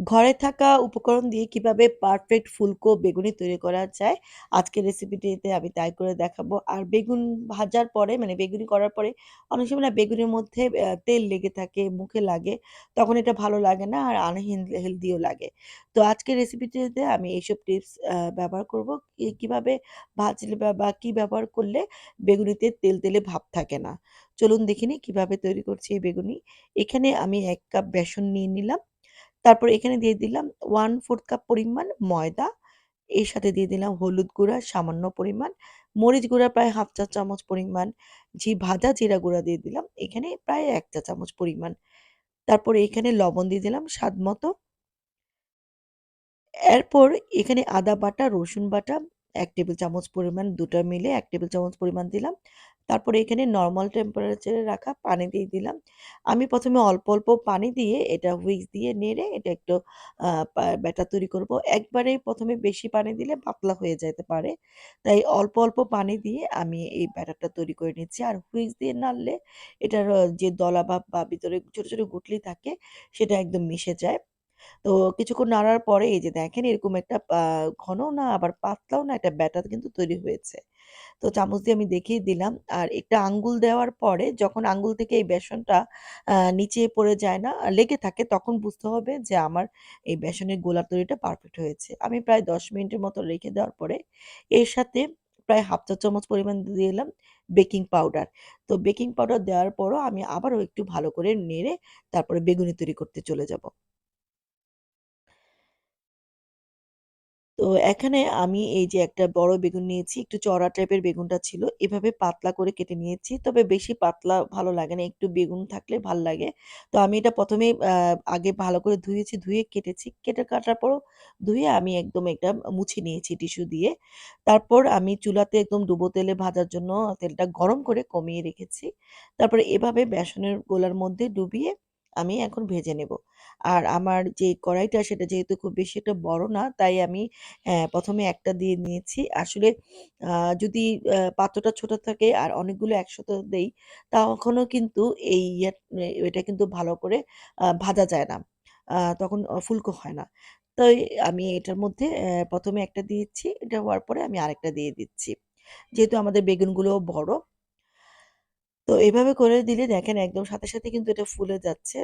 ঘরে থাকা উপকরণ দিয়ে কীভাবে পারফেক্ট ফুলকো বেগুনি তৈরি করা যায়, আজকের রেসিপিটিতে আমি তাই করে দেখাবো। আর বেগুন ভাজার পরে মানে বেগুনি করার পরে অনেক সময় না বেগুনের মধ্যে তেল লেগে থাকে, মুখে লাগে। তখন এটা ভালো লাগে না আর আনহেল হেলথিও লাগে। তো আজকের রেসিপিটিতে আমি এইসব টিপস ব্যবহার করব। কীভাবে ভাজলে বা কি ব্যবহার করলে বেগুনিতে তেল তেলে ভাব থাকে না। চলুন দেখিনি কীভাবে তৈরি করছি এই বেগুনি। এখানে আমি এক কাপ বেসন নিয়ে নিলাম। তারপর এখানে দিয়ে দিলাম 1/4 কাপ পরিমাণ ময়দা। এর সাথে দিয়ে দিলাম হলুদ গুঁড়া সামান্য পরিমাণ, মরিচ গুঁড়া প্রায় 1/2 চা চামচ পরিমাণ, জি ভাজা জিরা গুঁড়া দিয়ে দিলাম। এখানে প্রায় এক চা চামচ পরিমাণ। তারপর এখানে লবণ দিয়ে দিলাম স্বাদ মতো এরপর এখানে আদা বাটা, রসুন বাটা ১ টেবিল চামচ পরিমাণ ২ টা মিলে এক টেবিল চামচ পরিমাণ দিলাম। তারপরে এখানে নর্মাল টেম্পারেচারে রাখা পানি দিয়ে দিলাম। আমি প্রথমে অল্প, অল্প পানি দিয়ে এটা হুইস্ক দিয়ে নেড়ে এটা একটু ব্যাটার তৈরি করব। একবারেই প্রথমে বেশি পানি দিলে পাতলা হয়ে যেতে পারে। তাই অল্প, অল্প পানি দিয়ে আমি এই ব্যাটারটা তৈরি করে নিচ্ছি। আর হুইস্ক দিয়ে নাড়লে এটার যে দলাভাব বা ভিতরে ছোটো ছোটো গুটলি থাকে সেটা একদম মিশে যায়। তো কিছুক্ষণ নাড়ার পরে এই যে দেখেন এরকম একটা পা ঘনও না আবার পাতলাও না একটা ব্যাটার কিন্তু তৈরি হয়েছে। তো চামচ দিয়ে আমি দেখিয়ে দিলাম। আর একটা আঙ্গুল দেওয়ার পরে যখন আঙ্গুল থেকে এই বেসনটা আ নিচে পড়ে যায় না, লেগে থাকে তখন বুঝতে হবে যে আমার এই বেসনের গোলা তৈরিটা পারফেক্ট হয়েছে। আমি প্রায় ১০ মিনিটের মতো রেখে দেওয়ার পরে এর সাথে প্রায় 1/2 চা চামচ পরিমাণ দিয়ে দিলাম বেকিং পাউডার। তো বেকিং পাউডার দেওয়ার পরও আমি আবারও একটু ভালো করে নেড়ে তারপরে বেগুনি তৈরি করতে চলে যাব। তো এখানে আমি এই যে একটা বড় বেগুন নিয়েছি, একটু চড়া টাইপের বেগুনটা ছিল। এভাবে পাতলা করে কেটে নিয়েছি। তবে বেশি পাতলা ভালো লাগে না, একটু বেগুন থাকলে ভালো লাগে। তো আমি এটা ১ম এই আ আগে ভালো করে ধুয়েছি, ধুয়ে কেটেছি। কেটে কাটার পরও ধুয়ে আমি একদম এটা মুছে নিয়েছি টিস্যু দিয়ে। তারপর আমি চুলাতে একদম ডুবো তেলে ভাজার জন্য তেলটা গরম করে কমিয়ে রেখেছি। তারপরে এভাবে বেসনের গোলার মধ্যে ডুবিয়ে আমি এখন ভেজে নেব। আর আমার যে কড়াইটা সেটা যেহেতু খুব বেশি একটা বড় না, তাই আমি অ্যা ১ম একটা দিয়ে নিয়েছি। আসলে যদি পাত্রটা ছোট থাকে আর অনেকগুলো একসাথে দেই, তখনও কিন্তু এই এটা কিন্তু ভালো করে ভাজা যায় না। তখন ফুলকো হয় না। তাই আমি এটার মধ্যে অ্যা ১ম এ একটা দিয়েছি। এটা হওয়ার পরে আমি আরেকটা দিয়ে দিচ্ছি। যেহেতু আমাদের বেগুনগুলোও বড়। তো এভাবে করে দিলে দেখেন একদম সাথে, সাথে কিন্তু এটা ফুলে যাচ্ছে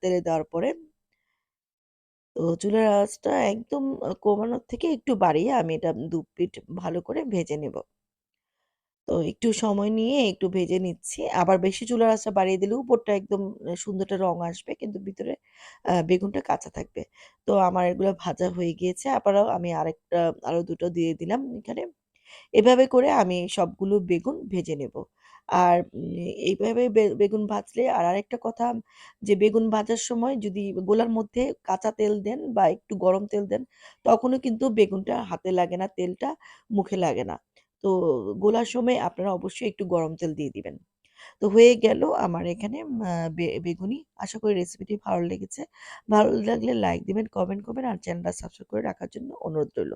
তেলে দেওয়ার পরে। তো চুলার আঁচটা একদম কমানোর থেকে একটু বাড়িয়ে আমি এটা দু পিঠ ভালো করে ভেজে নেব। তো একটু সময় নিয়ে একটু ভেজে নিচ্ছি। আবার বেশি চুলার আঁচটা বাড়িয়ে দিলে উপরটা একদম সুন্দরটা রং আসবে। কিন্তু ভিতরে বেগুনটা কাঁচা থাকবে। তো আমার এগুলো ভাজা হয়ে গিয়েছে। আবারও আমি আরেকটা আরও দুটো দিয়ে দিলাম এখানে। এভাবে করে আমি সবগুলো বেগুন ভেজে নেব। আর এইভাবে বেগুন ভাজলে আর আরেকটা কথা যে বেগুন ভাজার সময় যদি গোলার মধ্যে কাঁচা তেল দেন বা একটু গরম তেল দেন, তখনও কিন্তু বেগুনটা হাতে লাগে না, তেলটা মুখে লাগে না। তো গোলার সময় আপনারা অবশ্যই একটু গরম তেল দিয়ে দিবেন। তো হয়ে গেল আমার এখানে বে বেগুনি। আশা করি রেসিপিটি ভালো লেগেছে। ভালো লাগলে লাইক দিবেন, কমেন্ট করবেন আর চ্যানেলটা সাবস্ক্রাইব করে রাখার জন্য অনুরোধ রইল।